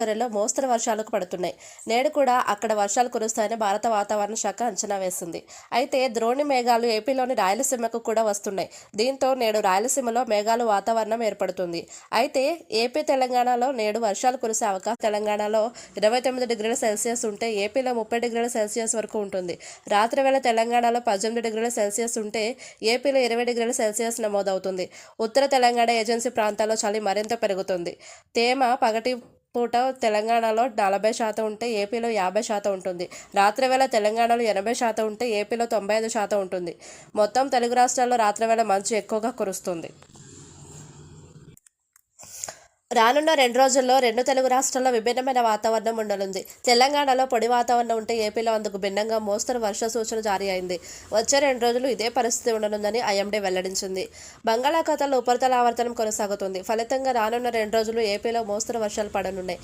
లో మోస్తరు వర్షాలకు పడుతున్నాయి. నేడు కూడా అక్కడ వర్షాలు కురుస్తాయని భారత వాతావరణ శాఖ అంచనా వేసింది. అయితే ద్రోణి మేఘాలు ఏపీలోని రాయలసీమకు కూడా వస్తున్నాయి. దీంతో నేడు రాయలసీమలో మేఘాలు వాతావరణం ఏర్పడుతుంది. అయితే ఏపీ తెలంగాణలో నేడు వర్షాలు కురిసే అవకాశం తెలంగాణలో ఇరవై తొమ్మిది డిగ్రీల సెల్సియస్ ఉంటే ఏపీలో ముప్పై డిగ్రీల సెల్సియస్ వరకు ఉంటుంది. రాత్రి వేళ తెలంగాణలో పద్దెనిమిది డిగ్రీల సెల్సియస్ ఉంటే ఏపీలో ఇరవై డిగ్రీల సెల్సియస్ నమోదవుతుంది. ఉత్తర తెలంగాణ ఏజెన్సీ ప్రాంతాల్లో చలి మరింత పెరుగుతుంది. తేమ పగటి పూట తెలంగాణలో నలభై శాతం ఉంటే ఏపీలో యాభై శాతం ఉంటుంది. రాత్రి వేళ తెలంగాణలో ఎనభై శాతం ఉంటే ఏపీలో తొంభై ఐదు శాతం ఉంటుంది. మొత్తం తెలుగు రాష్ట్రాల్లో రాత్రి వేళ మంచు ఎక్కువగా కురుస్తుంది. రానున్న రెండు రోజుల్లో రెండు తెలుగు రాష్ట్రాల్లో విభిన్నమైన వాతావరణం ఉండనుంది. తెలంగాణలో పొడి వాతావరణం ఉంటే ఏపీలో అందుకు భిన్నంగా మోస్తరు వర్ష సూచన జారీ అయింది. వచ్చే రెండు రోజులు ఇదే పరిస్థితి ఉండనుందని ఐఎండీ వెల్లడించింది. బంగాళాఖాతంలో ఉపరితల ఆవర్తనం కొనసాగుతుంది. ఫలితంగా రానున్న రెండు రోజులు ఏపీలో మోస్తరు వర్షాలు పడనున్నాయి.